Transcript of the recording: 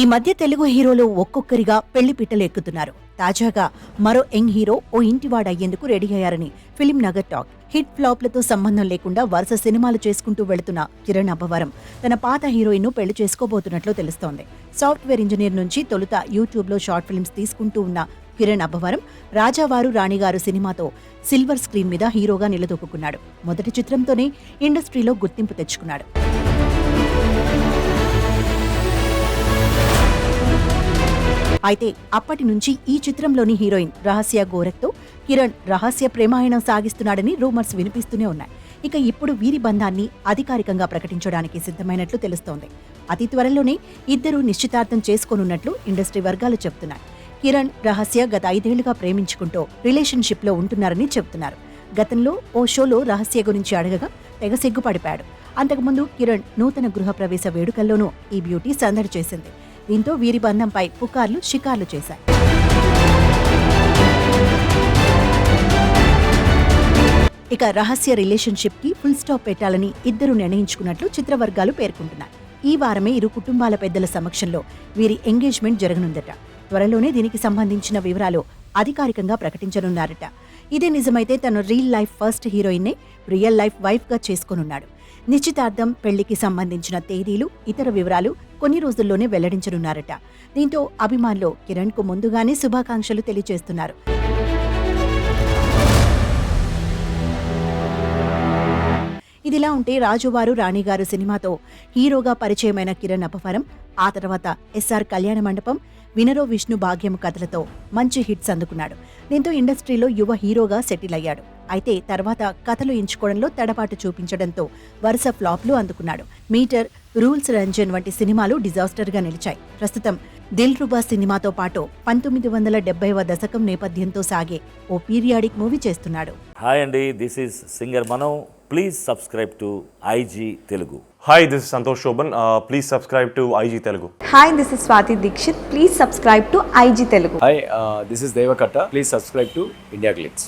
ఈ మధ్య తెలుగు హీరోలు ఒక్కొక్కరిగా పెళ్ళి పిట్టలు ఎక్కుతున్నారు. తాజాగా మరో యంగ్ హీరో ఓ ఇంటివాడు అయ్యేందుకు రెడీ అయ్యారని ఫిలిం నగర్ టాక్. హిట్ ఫ్లాప్లతో సంబంధం లేకుండా వరుస సినిమాలు చేసుకుంటూ వెళుతున్న కిరణ్ అబ్బవరం తన పాత హీరోయిన్ను పెళ్ళి చేసుకోబోతున్నట్లు తెలుస్తోంది. సాఫ్ట్వేర్ ఇంజనీర్ నుంచి తొలుత యూట్యూబ్లో షార్ట్ ఫిల్మ్స్ తీసుకుంటూ ఉన్న కిరణ్ అబ్బవరం రాజావారు రాణిగారు సినిమాతో సిల్వర్ స్క్రీన్ మీద హీరోగా నిలదొక్కున్నాడు. మొదటి చిత్రంతోనే ఇండస్ట్రీలో గుర్తింపు తెచ్చుకున్నాడు. అయితే అప్పటి నుంచి ఈ చిత్రంలోని హీరోయిన్ రహస్య గోరఖ్తో కిరణ్ రహస్య ప్రేమాయణం సాగిస్తున్నాడని రూమర్స్ వినిపిస్తూనే ఉన్నాయి. ఇక ఇప్పుడు వీరి బంధాన్ని అధికారికంగా ప్రకటించడానికి సిద్ధమైనట్లు తెలుస్తోంది. అతి త్వరలోనే ఇద్దరూ నిశ్చితార్థం చేసుకోనున్నట్లు ఇండస్ట్రీ వర్గాలు చెబుతున్నాయి కిరణ్ రహస్య గత ఐదేళ్ళుగా ప్రేమించుకుంటూ రిలేషన్షిప్లో ఉంటున్నారని చెబుతున్నారు. గతంలో ఓ షోలో రహస్య గురించి అడగగా తెగ సిగ్గుపడిపాడు అంతకుముందు కిరణ్ నూతన గృహప్రవేశ వేడుకల్లోనూ ఈ బ్యూటీ సందడి చేసింది. దీంతో వీరి బంధంపై పుకార్లు షికార్లు చేశాయి. ఇక రహస్య రిలేషన్షిప్కి ఫుల్ స్టాప్ పెట్టాలని ఇద్దరు నిర్ణయించుకున్నట్లు చిత్రవర్గాలు పేర్కొంటున్నాయి. ఈ వారమే ఇరు కుటుంబాల పెద్దల సమక్షంలో వీరి ఎంగేజ్మెంట్ జరగనుందట. త్వరలోనే దీనికి సంబంధించిన వివరాలు అధికారికంగా ప్రకటించనున్నారట. ఇదే నిజమైతే తను రీల్ లైఫ్ ఫస్ట్ హీరోయిన్నే రియల్ లైఫ్ వైఫ్గా చేసుకోనున్నాడు. నిశ్చితార్థం పెళ్ళికి సంబంధించిన తేదీలు ఇతర వివరాలు కొన్ని రోజుల్లోనే వెల్లడించనున్నారట. దీంతో అభిమానులు కిరణ్కు ముందుగానే శుభాకాంక్షలు తెలియజేస్తున్నారు. ఇదిలా ఉంటే రాజువారు రాణిగారు సినిమాతో హీరోగా పరిచయమైన కిరణ్ అపవరం ఆ తర్వాత ఎస్ఆర్ కళ్యాణ మండపం వినరో విష్ణు భాగ్యం కథలతో మంచి హిట్స్ అందుకున్నాడు. దీంతో ఇండస్ట్రీలో యువ హీరోగా సెటిల్ అయ్యాడు. అయితే తర్వాత కథలు ఎంచుకోవడంలో తడబాటు చూపించడంతో వరుస ఫ్లాప్లు అందుకున్నాడు. మీటర్ రూల్స్ రంజన్ వంటి సినిమాలు డిజాస్టర్గా నిలిచాయి. ప్రస్తుతం దిల్ రుబా సినిమాతో పాటు పంతొమ్మిది వందల డెబ్బైవ దశకం నేపథ్యంతో సాగే ఓ పీరియాడిక్ మూవీ చేస్తున్నాడు. హాయ్ అండి this is singer Mano. Please subscribe to IG Telugu. Is Santosh Shoban. Uh, please subscribe to IG Telugu. Hi this is Swathi Dikshit please subscribe to IG Telugu hi this is Deva Katta please subscribe to IndiaGlitz